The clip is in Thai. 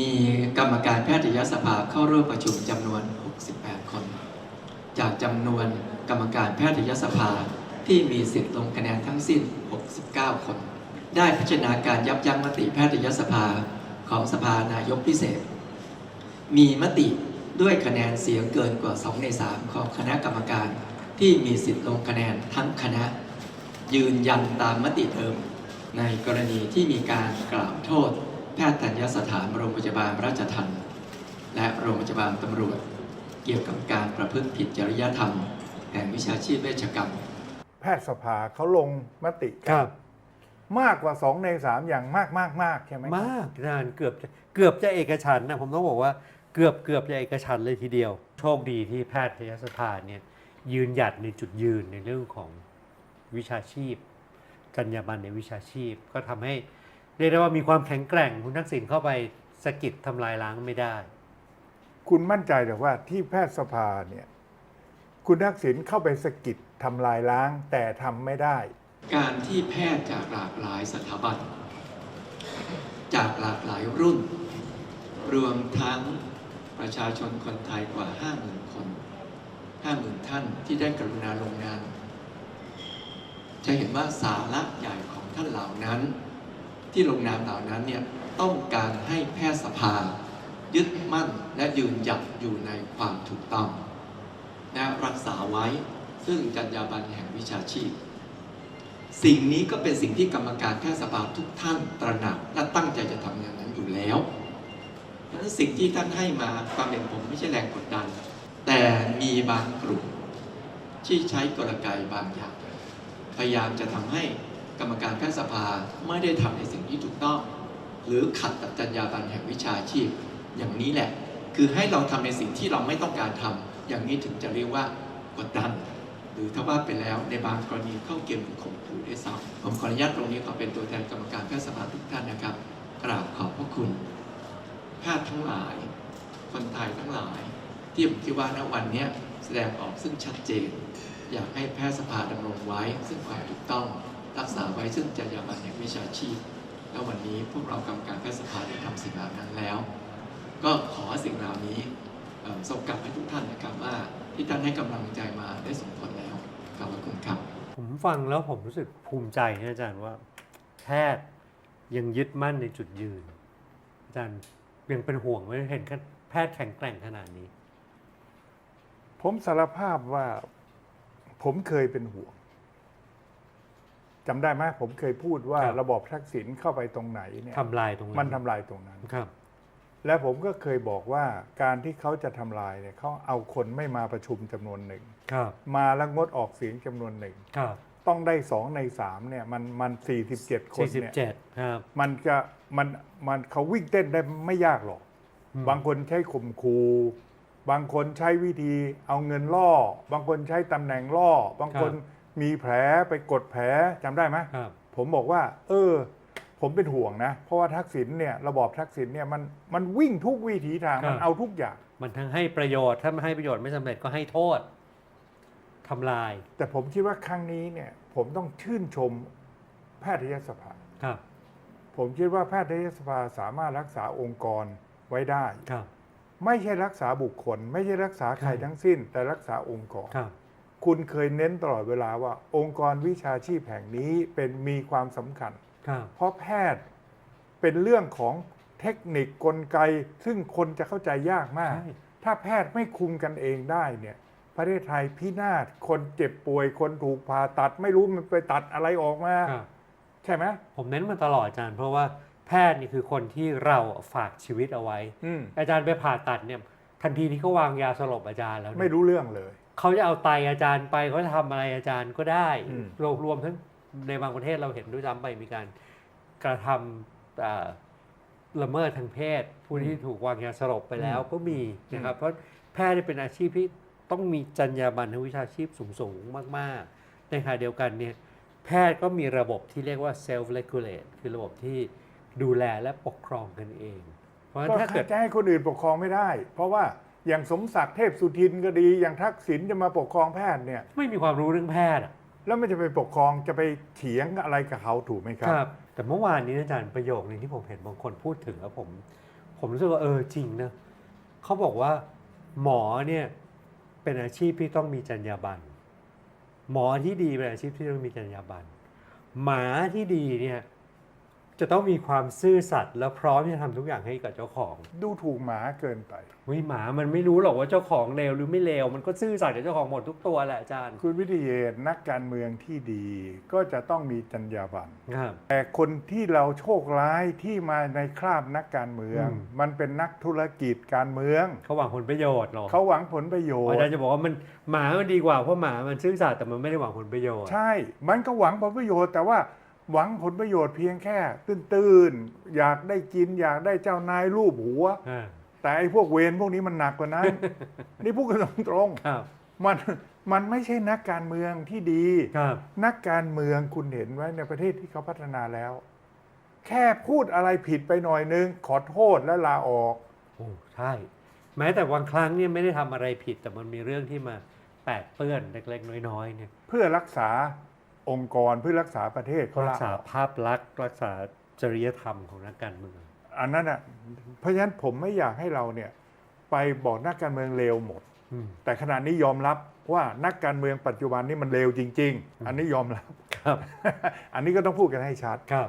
มีกรรมการแพทยสภาเข้าร่วมประชุมจำนวน 68 คน จากจำนวนกรรมการแพทยสภาที่มีสิทธิ์ลงคะแนนทั้งสิ้น 69 คน ได้พิจารณาการยับยั้งมติแพทยสภาของสภานายกพิเศษ มีมติด้วยคะแนนเสียงเกินกว่า 2 ใน 3 ของคณะกรรมการที่มีสิทธิ์ลงคะแนนทั้งคณะ ยืนยันตามมติเดิม ในกรณีที่มีการกล่าวโทษ แพทย์ธัญสถานโรงพยาบาลราชทัณฑ์และโรงพยาบาลตำรวจ เกี่ยวกับการประพฤติผิดจริยธรรมแห่งวิชาชีพเวชกรรม แพทยสภาเขาลงมติกันครับ มากกว่า 2 ใน 3 อย่างมากมากมากใช่ไหมครับมากอาจารย์เกือบจะเกือบจะเอกฉันท์นะผมต้องบอกว่าเกือบเกือบจะเอกฉันท์เลยทีเดียว โชคดีที่แพทยสภาเนี่ยยืนหยัดในจุดยืนในเรื่องของวิชาชีพจรรยาบรรณในวิชาชีพก็ทำให้ เรียกได้ว่ามีความแข็งแกร่งคุณทักษิณเข้าไปสะกิดทำลายล้างไม่ได้ คุณมั่นใจหรือว่าที่แพทยสภาเนี่ยคุณทักษิณเข้าไปสะกิดทำลายล้างแต่ทำไม่ได้ การที่แพทย์จากหลากหลายสถาบัน จากหลากหลายรุ่น รวมทั้งประชาชนคนไทยกว่า 50,000 คน 50,000 ท่านที่ได้กรุณาลงนามจะเห็นว่าสาระใหญ่ของท่านเหล่านั้น ที่ลงนามเหล่านั้นเนี่ยต้องการให้แพทยสภา ยึดมั่นและยืนหยัดอยู่ในความถูกต้อง และรักษาไว้ซึ่งจรรยาบรรณแห่งวิชาชีพ สิ่งนี้ก็เป็นสิ่งที่กรรมการแพทยสภาทุกท่านตระหนักและตั้งใจจะทำอย่างนั้นอยู่แล้วเพราะฉะนั้นสิ่งที่ท่านให้มาความเป็นผมไม่ใช่แรงกดดัน แต่มีบางกลุ่มที่ใช้กลไกบางอย่าง พยายามจะทำให้ กรรมการแพทยสภาไม่ได้ทำในสิ่งที่ถูกต้อง หรือขัดกับจรรยาบรรณแห่งวิชาชีพ อย่างนี้แหละ คือให้เราทำในสิ่งที่เราไม่ต้องการทำอย่างนี้ถึงจะเรียกว่ากดดัน หรือถ้าว่าไปแล้วในบางกรณีเข้าเกณฑ์ข่มขู่ด้วยซ้ำผมขออนุญาตตรงนี้ขอเป็นตัวแทนกรรมการแพทยสภาทุกท่านนะครับกราบขอบพระคุณแพทย์ทั้งหลาย คนไทยทั้งหลาย ที่ผมคิดว่าณวันนี้แสดงออกซึ่งชัดเจน อยากให้แพทยสภาดำรงไว้ซึ่งความถูกต้อง รักษาไว้ซึ่งจรรยาบรรณแห่งวิชาชีพ แล้ววันนี้พวกเรากรรมการแพทยสภาได้ทำสิ่งเหล่านั้นแล้ว ก็ขอสิ่งเหล่านี้เอ่อส่งกลับให้ทุกท่านนะครับว่าที่ท่านให้กำลังใจมาได้ส่งผลแล้วขอบพระคุณครับ ผมฟังแล้วผมรู้สึกภูมิใจนะอาจารย์ว่าแพทย์ยังยึดมั่นในจุดยืน อาจารย์ยังเป็นห่วงไหมเห็นแพทย์แข็งแกร่งขนาดนี้ ผมสารภาพว่าผมเคยเป็นห่วง จำได้ไหมผมเคยพูดว่าครับ ระบอบทักษิณเข้าไปตรงไหนเนี่ยทำลายตรงนั้นมันทำลายตรงนั้น ครับ และผมก็เคยบอกว่าการที่เขาจะทำลายเนี่ยเขาเอาคนไม่มาประชุมจำนวนหนึ่ง ครับ มาแล้วงดออกเสียงจำนวนหนึ่ง ครับต้องได้สองในสามเนี่ยมันมันสี่สิบเจ็ดคนสี่สิบเนี่ยเจ็ดครับ มันจะมันมันเขาวิ่งเต้นได้ไม่ยากหรอก อืม บางคนใช้ข่มคูบางคนใช้วิธีเอาเงินล่อ บางคนใช้ตำแหน่งล่อ บางคน มีแผลไปกดแผลจำได้ไหมครับ ผมบอกว่า เออ ผมเป็นห่วงนะ เพราะว่าทักษิณเนี่ยระบอบทักษิณเนี่ยมันมันวิ่งทุกวิถีทางมันเอาทุกอย่าง มันทั้งให้ประโยชน์ ถ้าไม่ให้ประโยชน์ไม่สำเร็จก็ให้โทษทำลายแต่ผมคิดว่าครั้งนี้เนี่ยผมต้องชื่นชมแพทยสภา ครับผมคิดว่าแพทยสภาสามารถรักษาองค์กรไว้ได้ ครับ ไม่ใช่รักษาบุคคล ไม่ใช่รักษาใครครับทั้งสิ้น แต่รักษาองค์กร ครับ คุณเคยเน้นตลอดเวลาว่า องค์กรวิชาชีพแห่งนี้เป็นมีความสำคัญ ครับเพราะแพทย์เป็นเรื่องของเทคนิคกลไก ซึ่งคนจะเข้าใจยากมาก ใช่ ถ้าแพทย์ไม่คุมกันเองได้เนี่ย ประเทศไทยพินาศคนเจ็บป่วยคนถูกผ่าตัด ไม่รู้มันไปตัดอะไรออกมา ครับ ใช่ไหมผมเน้นมาตลอดอาจารย์ เพราะว่าแพทย์นี่คือคนที่เราฝากชีวิตเอาไว้ อืมอาจารย์ไปผ่าตัดเนี่ยทันทีที่เขาวางยาสลบอาจารย์แล้วเนี่ยไม่รู้เรื่องเลย เขาจะเอาไตอาจารย์ไปเขาจะทำอะไรอาจารย์ก็ได้อืม รวมรวมทั้งในบางประเทศเราเห็นด้วยซ้ำไปมีการกระทำเอ่อละเมิดทางเพศ ผู้ที่ถูกวางยาสลบไปแล้วก็มีนะครับ เพราะแพทย์นี่เป็นอาชีพที่ต้องมีจรรยาบรรณทางวิชาชีพสูงๆมาก ๆ ในขณะเดียวกันเนี่ย แพทย์ก็มีระบบที่เรียกว่า self regulate คือระบบที่ดูแลและปกครองกันเอง เพราะฉะนั้นก็ถ้าเกิด จะให้คนอื่นปกครองไม่ได้ เพราะว่า อย่างสมศักดิ์เทพสุทินก็ดี อย่างทักษิณจะมาปกครองแพทย์เนี่ย ไม่มีความรู้เรื่องแพทย์อะแล้วมันจะไปปกครองจะไปเถียงอะไรกับเขาถูกไหมครับแต่เมื่อวานนี้อาจารย์ประโยคหนึ่งที่ผมเห็นบางคนพูดถึงแล้วผมผผมรู้สึกว่าเออจริงนะเขาบอกว่า หมอเนี่ยเป็นอาชีพที่ต้องมีจรรยาบรรณหมอที่ดีเป็นอาชีพที่ต้องมีจรรยาบรรณหมาที่ดีเนี่ย จะต้องมีความซื่อสัตย์และพร้อมที่จะทำทุกอย่างให้กับเจ้าของดูถูกหมาเกินไป วิหมามันไม่รู้หรอกว่าเจ้าของเลวหรือไม่เลวมันก็ซื่อสัตย์กับเจ้าของหมดทุกตัวแหละอาจารย์คุณวิทยเยนนักการเมืองที่ดี ก็จะต้องมีจรรยาบรรณครับ แต่คนที่เราโชคร้ายที่มาในคราบนักการเมือง อืม มันเป็นนักธุรกิจการเมือง เขาหวังผลประโยชน์หรอเขาหวังผลประโยชอาน์ จารย์จะบอกว่ามันหมามันดีกว่าเพราะหมามันซื่อสัตย์แต่มันไม่ได้หวังผลประโยชน์ ใช่ มันก็หวังผลประโยชน์ แต่ว่า หวังผลประโยชน์เพียงแค่ ตื้นๆ อยากได้กิน อยากได้เจ้านายรูปหัว อ่าแต่ไอ้พวกเวรพวกนี้มันหนักกว่านั้น นี่พูดกันตรงครับๆมันมันไม่ใช่นักการเมืองที่ดี ครับนักการเมืองคุณเห็นไว้ในประเทศที่เขาพัฒนาแล้ว แค่พูดอะไรผิดไปหน่อยนึง ขอโทษและลาออก โอ้ใช่ แม้แต่บางครั้งเนี่ยไม่ได้ทำอะไรผิด แต่มันมีเรื่องที่มาแปดเปื้อนเล็กๆน้อยๆเนี่ย เพื่อรักษา องค์กรเพื่อรักษาประเทศเขารัลากษาออกภาพลักษณ์ รักษาจริยธรรมของนักการเมืองอันนั้นอะเพราะฉะนั้นผมไม่อยากให้เราเนี่ยไปบอกนักการเมืองเลวหมดอืมแต่ขณะนี้ยอมรับว่านักการเมืองปัจจุบันนี้มันเลวจริง ๆ อันนี้ยอมรับครับ อันนี้ก็ต้องพูดกันให้ชัดครับ